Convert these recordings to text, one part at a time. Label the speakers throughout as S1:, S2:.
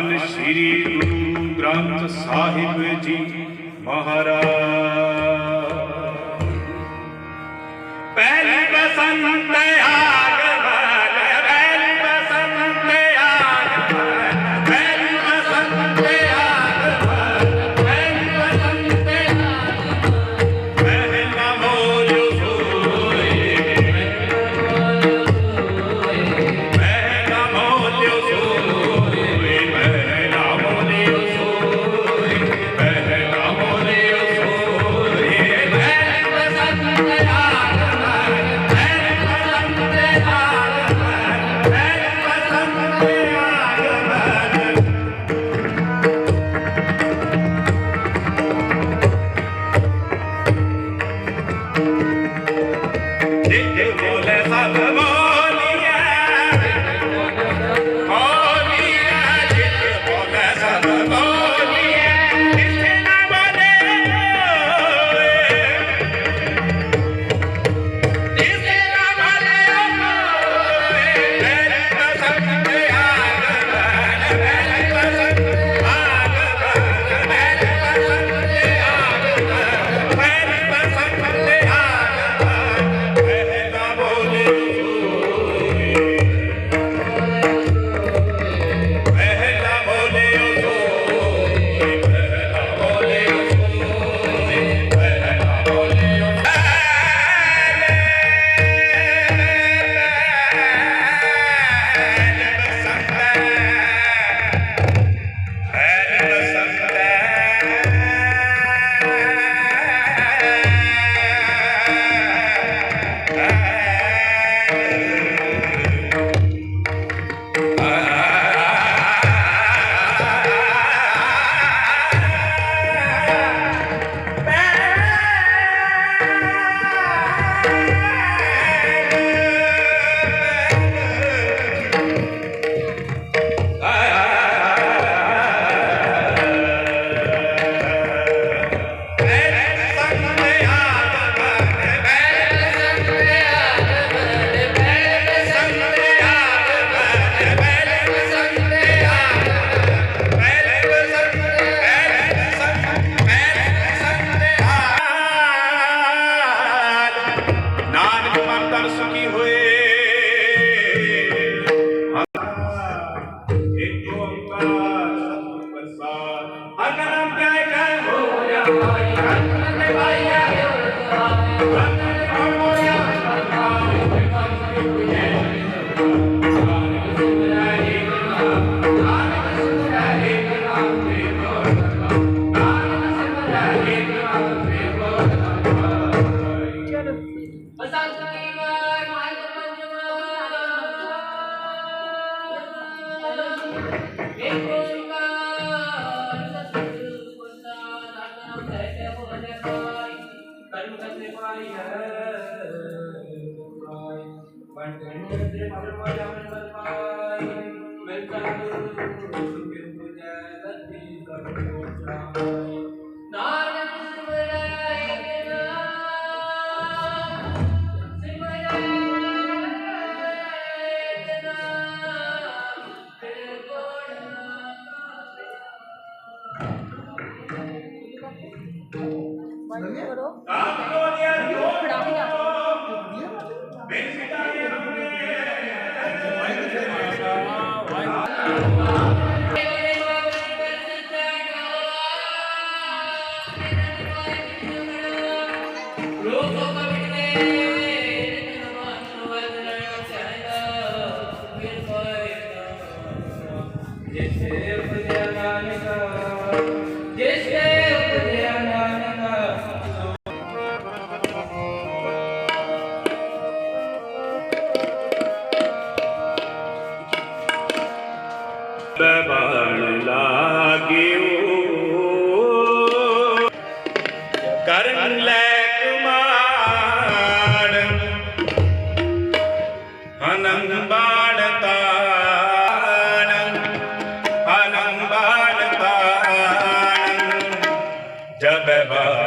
S1: ਧੰਨ ਸ੍ਰੀ ਗੁਰੂ ਗ੍ਰੰਥ ਸਾਹਿਬ ਜੀ ਮਹਾਰਾਜ। ਪਹਿਲੇ ਬਸੰਤ ਆ Thank you. ਬਾਲੰ ਬਾਲ ਜਬ ਬਾਲ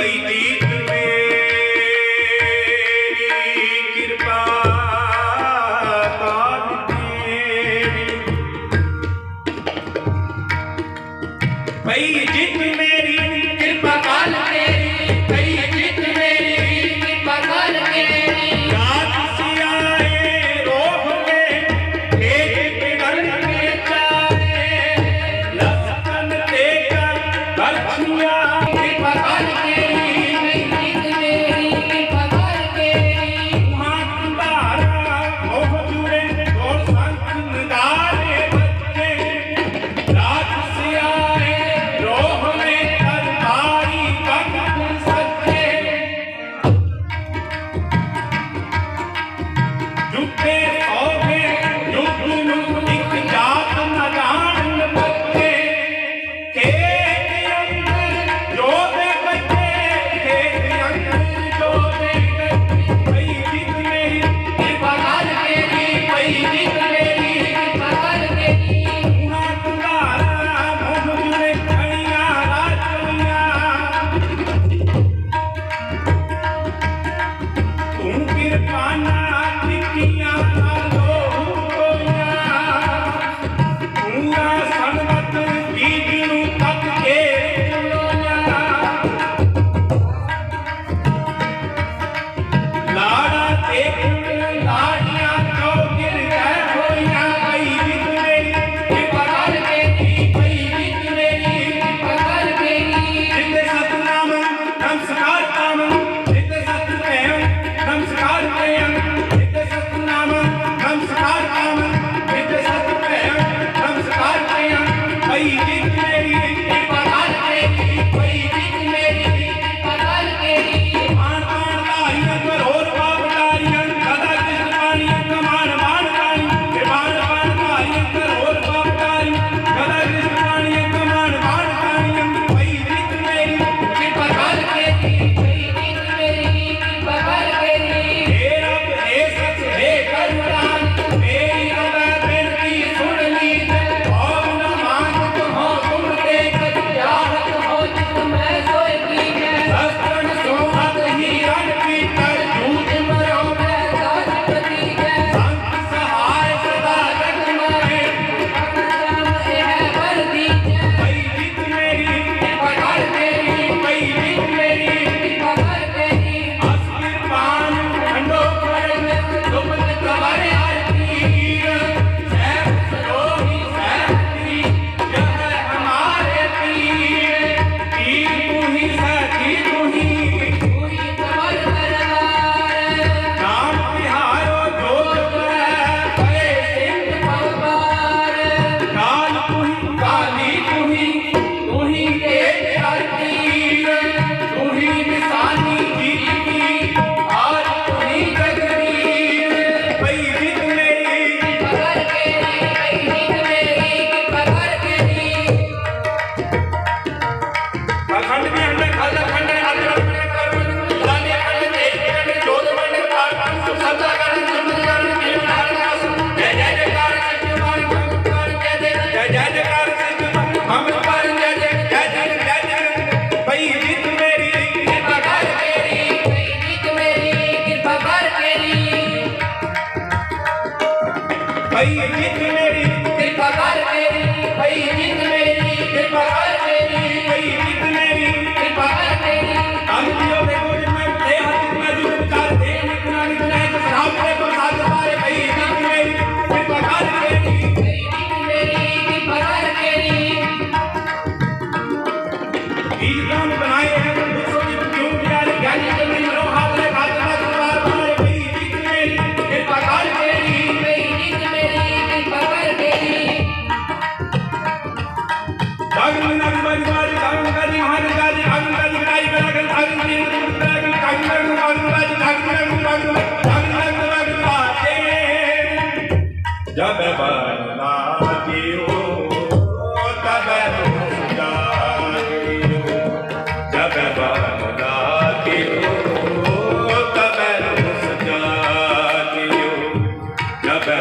S1: ಐತಿ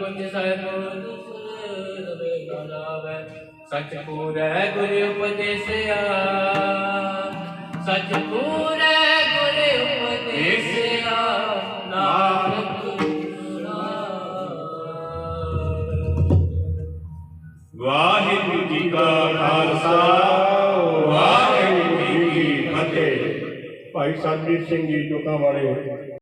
S1: ਗੁੰਜ ਸਾਹਿਬ ਰਵੇ ਨਾਵੇ ਸਚ ਪੂਰੈ ਗੁਰ ਉਪਦੇਸਿਆ। ਸਚ ਪੂਰੈ ਗੁਰ ਉਪਦੇਸਿਆ। ਨਾਨਕ
S2: ਵਾਹਿਗੁਰੂ ਜੀ ਕਾ ਖਾਲਸਾ, ਵਾਹਿਗੁਰੂ ਜੀ ਕੀ ਫਤਿਹ।
S3: ਭਾਈ ਸਰਬੀਰ ਸਿੰਘ ਜੀ ਟੋਕਾ ਵਾਲੇ